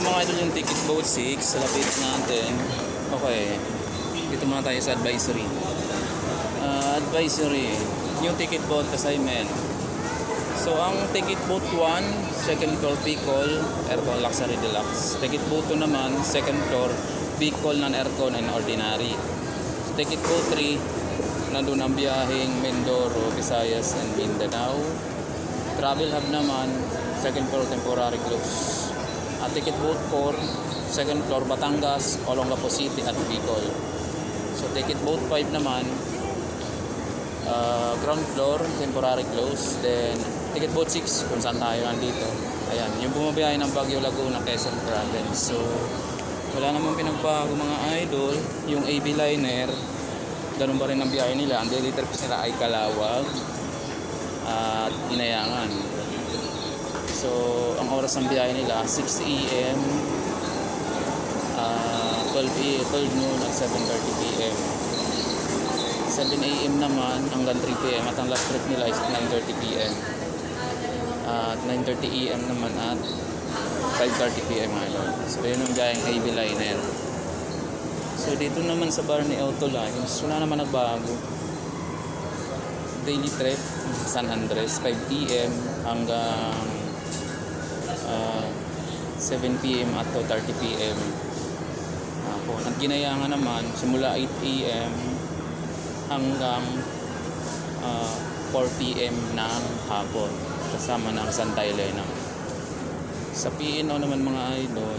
So mga idol yung ticket boat 6, sa lapit natin. Okay. Dito muna tayo sa advisory. Ah, advisory. Yung ticket boat assignment. So ang ticket boat 1, second floor Bicol, aircon luxury deluxe. Ticket boat 2 naman, second floor Bicol non-aircon and ordinary. So, ticket boat 3, nandun ang biyaheng Mindoro, Visayas and Mindanao. Travel hub naman, second floor temporary close. At ticket boat 4, second floor Batangas, Olongapo City at Bicol. So ticket boat 5 naman, uh, ground floor, temporary close. Then ticket boat 6 kung saan tayo nandito. Ayan, yung bumabiyahe ng Baguio Laguna, Quezon Province. So wala namang pinagbago mga idol. Yung AB Liner, ganun pa rin ang biyahe nila. Ang daily trips nila ay Kalawag at Inayangan. So, ang oras ng biyahe nila, 6 a.m., ah, 12, a- 12 noon at 7.30 p.m. 7 a.m. naman hanggang 3 p.m. at ang last trip nila is 9.30 p.m. At 9.30 a.m. naman at 5.30 p.m. Ano. So, yun ang biyaheng AB Liner. So, dito naman sa bar ni Auto Lines, wala naman nagbago daily trip San Andres 5 p.m. hanggang 7 p.m. at 2.30 p.m. Hapon. At ginayangan naman simula 8 a.m. hanggang ah, 4 p.m. ng hapon kasama ng Santay Elena. Sa PNO naman mga idol,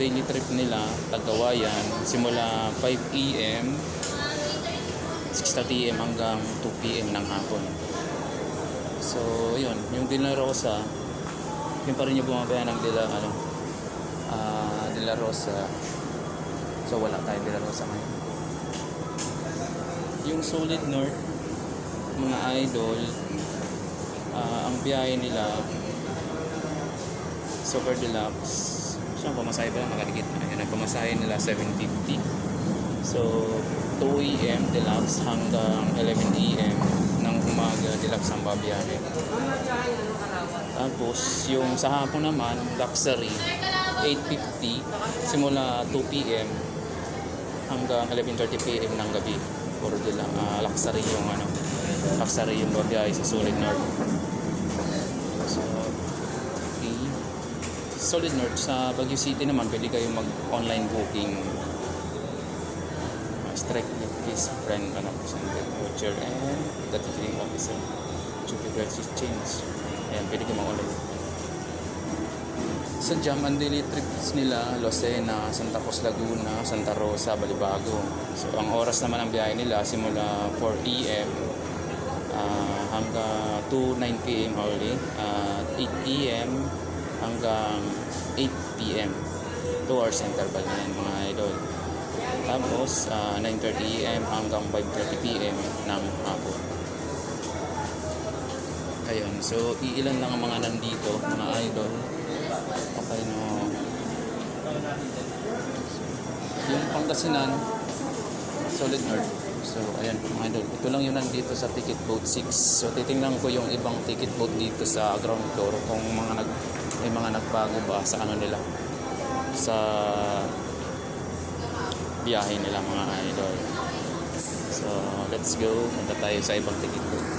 daily trip nila, Tagawayan, simula 5 a.m. 6.30 am hanggang 2 p.m. ng hapon. So, yun. Yung De La Rosa, yun pa rin yung bumabaya ng De La, ano, ah, De La Rosa. So, wala tayo De La Rosa ngayon. Yung Solid North, mga idol, ah, ang biyahe nila, Super Deluxe. Siya, pamasahe pa lang, nakadikit na. Yun, ang pamasahe nila, 750. So, 2 a.m. deluxe hanggang 11 a.m. ng umaga deluxe ang babiyahe. Tapos, yung sa hapon naman, luxury, 8.50 simula 2 p.m. hanggang 11.30 p.m. ng gabi. Puro dila, ah, luxury yung ano, luxury yung babiyahe sa Solid North. So, okay. Solid North sa Baguio City naman, pwede kayo mag-online booking strike with his friend ano voucher and the ticketing officer to be versus change ayan pwede ka maulit sa jam ang daily trips nila Lucena, Santa Cruz Laguna, Santa Rosa, Balibago so ang oras naman ng biyahe nila simula 4 a.m. ah, hanggang 2 9 p.m. only at 8 a.m. hanggang 8 p.m. 2 hours interval na yan mga idol tapos, ah, 9.30 a.m. hanggang 5.30 p.m. ng hapon. Ayun. So, iilan lang ang mga nandito, mga idol. Okay, no. Yung Pangasinan, Solid North. So, ayan, mga idol. Ito lang yung nandito sa Ticket Boat 6. So, titingnan ko yung ibang ticket boat dito sa ground floor kung mga nag, may mga nagbago ba sa ano nila. Sa biyahe nila mga idol. So, let's go. Punta tayo sa ibang ticket boat.